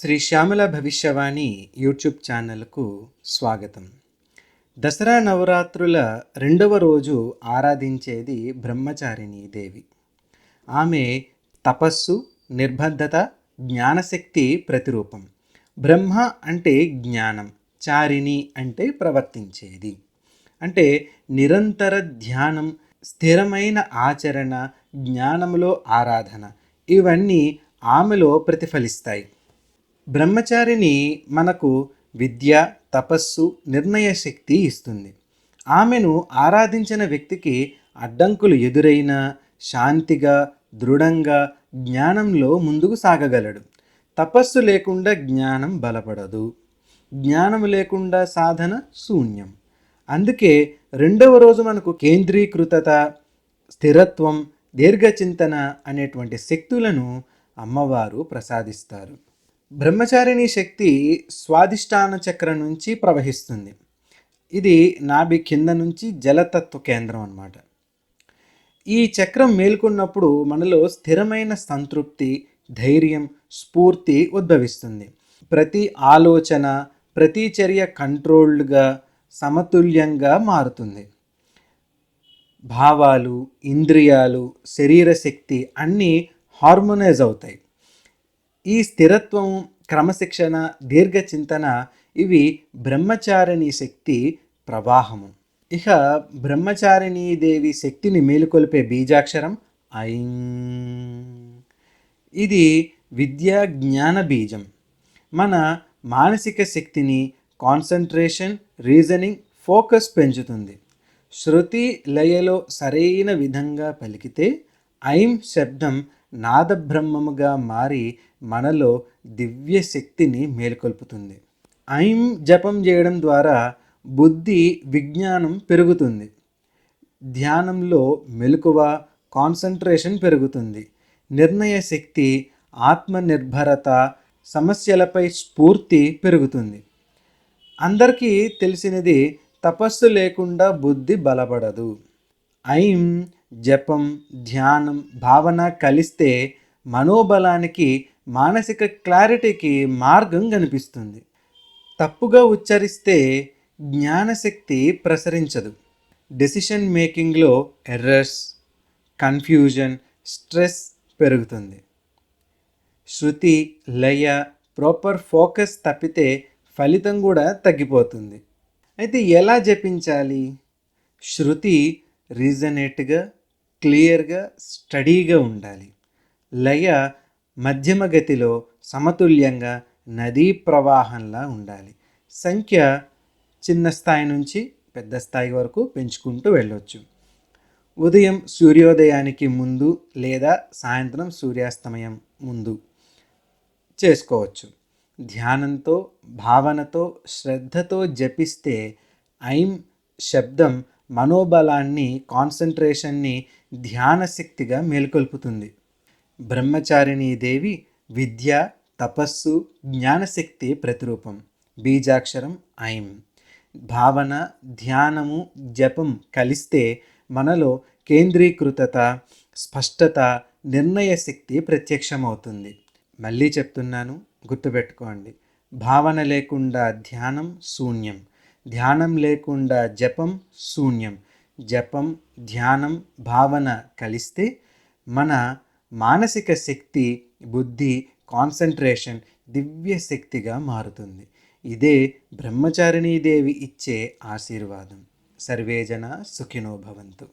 Shri Shyamala భవిష్యవాణి YouTube ఛానల్కు స్వాగతం. దసరా నవరాత్రుల రెండవ రోజు ఆరాధించేది బ్రహ్మచారిణీ దేవి. ఆమె తపస్సు నిర్బద్ధత జ్ఞానశక్తి ప్రతిరూపం. బ్రహ్మ అంటే జ్ఞానం చారిణి అంటే ప్రవర్తించేది. అంటే నిరంతర ధ్యానం స్థిరమైన ఆచరణ జ్ఞానములో ఆరాధన. ఇవన్నీ ఆమెలో ప్రతిఫలిస్తాయి. బ్రహ్మచారిని మనకు విద్య తపస్సు నిర్ణయ శక్తి ఇస్తుంది. ఆమెను ఆరాధించిన వ్యక్తికి అడ్డంకులు ఎదురైనా శాంతిగా దృఢంగా జ్ఞానంలో ముందుకు సాగగలడు. తపస్సు లేకుండా జ్ఞానం బలపడదు. జ్ఞానం లేకుండా సాధన శూన్యం. అందుకే రెండవ రోజు మనకు కేంద్రీకృతత స్థిరత్వం దీర్ఘచింతన అనేటువంటి శక్తులను అమ్మవారు ప్రసాదిస్తారు. బ్రహ్మచారిణి శక్తి స్వాదిష్టాన చక్రం నుంచి ప్రవహిస్తుంది. ఇది నాభి కింద నుంచి జలతత్వ కేంద్రం అన్నమాట. ఈ చక్రం మేల్కొన్నప్పుడు మనలో స్థిరమైన సంతృప్తి ధైర్యం స్ఫూర్తి ఉద్భవిస్తుంది. ప్రతి ఆలోచన ప్రతి చర్య కంట్రోల్డ్గా సమతుల్యంగా మారుతుంది. భావాలు ఇంద్రియాలు శరీర శక్తి అన్నీ హార్మోనైజ్ అవుతాయి. ఈ స్థిరత్వం క్రమశిక్షణ దీర్ఘచింతన ఇవి బ్రహ్మచారిణి శక్తి ప్రవాహము. ఇక బ్రహ్మచారిణీ దేవి శక్తిని మేలుకొల్పే బీజాక్షరం ఐం. ఇది విద్యా జ్ఞాన బీజం. మన మానసిక శక్తిని కాన్సన్ట్రేషన్ రీజనింగ్ ఫోకస్ పెంచుతుంది. శృతి లయలో సరైన విధంగా పలికితే ఐం శబ్దం నాదబ్రహ్మముగా మారి మనలో దివ్య శక్తిని మేల్కొల్పుతుంది. ఐం జపం చేయడం ద్వారా బుద్ధి విజ్ఞానం పెరుగుతుంది. ధ్యానంలో మెలకువ కాన్సన్ట్రేషన్ పెరుగుతుంది. నిర్ణయ శక్తి ఆత్మనిర్భరత సమస్యలపై స్ఫూర్తి పెరుగుతుంది. అందరికీ తెలిసినది తపస్సు లేకుండా బుద్ధి బలపడదు. ఐం జపం ధ్యానం భావన కలిస్తే మనోబలానికి మానసిక క్లారిటీకి మార్గం కనిపిస్తుంది. తప్పుగా ఉచ్చరిస్తే జ్ఞానశక్తి ప్రసరించదు. డెసిషన్ మేకింగ్లో ఎర్రర్స్ కన్ఫ్యూజన్ స్ట్రెస్ పెరుగుతుంది. శృతి లయ ప్రాపర్ ఫోకస్ తప్పితే ఫలితం కూడా తగ్గిపోతుంది. అయితే ఎలా జపించాలి? శృతి రీజనేట్గా క్లియర్గా స్టడీగా ఉండాలి. లయ మధ్యమ గతిలో సమతుల్యంగా నదీ ప్రవాహంలా ఉండాలి. సంఖ్య చిన్న స్థాయి నుంచి పెద్ద స్థాయి వరకు పెంచుకుంటూ వెళ్ళొచ్చు. ఉదయం సూర్యోదయానికి ముందు లేదా సాయంత్రం సూర్యాస్తమయం ముందు చేసుకోవచ్చు. ధ్యానంతో భావనతో శ్రద్ధతో జపిస్తే ఐం శబ్దం మనోబలాన్ని కాన్సన్ట్రేషన్ని ధ్యానశక్తిగా మేల్కొల్పుతుంది. బ్రహ్మచారిణీ దేవి విద్య తపస్సు జ్ఞానశక్తి ప్రతిరూపం. బీజాక్షరం ఐం. భావన ధ్యానము జపం కలిస్తే మనలో కేంద్రీకృతత స్పష్టత నిర్ణయ శక్తి ప్రత్యక్షమవుతుంది. మళ్ళీ చెప్తున్నాను గుర్తుపెట్టుకోండి. భావన లేకుండా ధ్యానం శూన్యం. ధ్యానం లేకుండా జపం శూన్యం. జపం ధ్యానం భావన కలిస్తే మన మానసిక శక్తి బుద్ధి కాన్సన్ట్రేషన్ దివ్య శక్తిగా మారుతుంది. ఇదే బ్రహ్మచారిణీ దేవి ఇచ్చే ఆశీర్వాదం. సర్వేజన సుఖినో భవంతు.